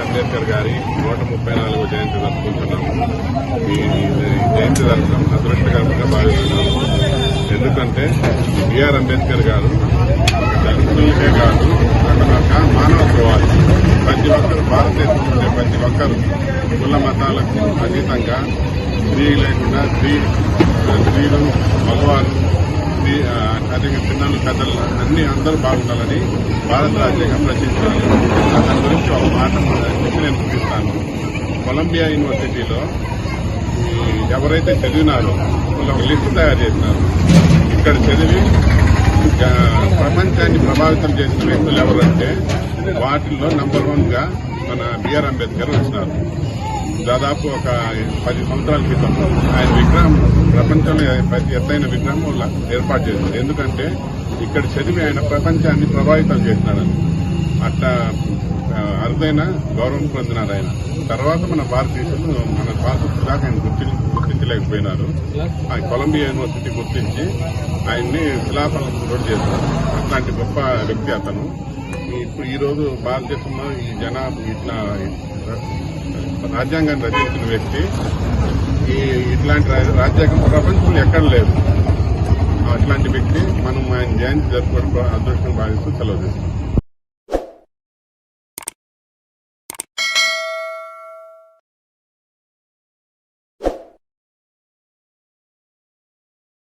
అంబేద్కర్ గారి నూట ముప్పై నాలుగో జయంతి జరుపుకుంటున్నాము. ఈ జయంతి జరపడం అదృష్టకరంగా భావిస్తున్నాము. ఎందుకంటే బిఆర్ అంబేద్కర్ గారు దళితులకే కాదు అతను ఒక మానవత్వవాది ప్రతి ఒక్కరు భారతదేశంలో ఉండే ప్రతి ఒక్కరు కుల మతాలకు అతీతంగా స్త్రీ లేకుండా స్త్రీ స్త్రీలు మగవారు స్త్రీ ఆ, పిల్లలు పెద్దలు అన్ని అందరూ బాగుండాలని భారత రాజ్యాంగం రచించారు. దాని గురించి ఒక మాట నేను చూపిస్తాను కొలంబియా యూనివర్సిటీలో ఎవరైతే చదివినారో వాళ్ళు ఒక లిస్టు తయారు చేసినారు. ఇక్కడ చదివి ఇంకా ప్రపంచాన్ని ప్రభావితం చేసిన వ్యక్తులు ఎవరంటే వాటిల్లో నంబర్ వన్గా మన బిఆర్ అంబేద్కర్ వచ్చినారు. దాదాపు ఒక పది సంవత్సరాల క్రితం ఆయన విగ్రహం ప్రపంచంలో ఎత్తైన విగ్రహం ఏర్పాటు చేశారు ఎందుకంటే ఇక్కడ చదివి ఆయన ప్రపంచాన్ని ప్రభావితం చేసినాడని. అట్లా అరుదైన గౌరవం పొందినారు ఆయన. తర్వాత మన భారతదేశంలో మన భారత దాకా ఆయన గుర్తి గుర్తించలేకపోయినారు. ఆ కొలంబియా యూనివర్సిటీ గుర్తించి ఆయన్ని శిలాఫలం కూడా చేశారు. అట్లాంటి గొప్ప వ్యక్తి అతను. ఇప్పుడు ఈరోజు భారతదేశంలో ఈ జన ఇట్లా రాజ్యాంగాన్ని రచించిన వ్యక్తి ఈ ఇట్లాంటి రాజ్యాంగం ప్రపంచంలో ఎక్కడ లేదు. అట్లాంటి వ్యక్తి మనం ఆయన జయంతి జరుపుకోవడం అదృష్టం భావిస్తూ సెలవు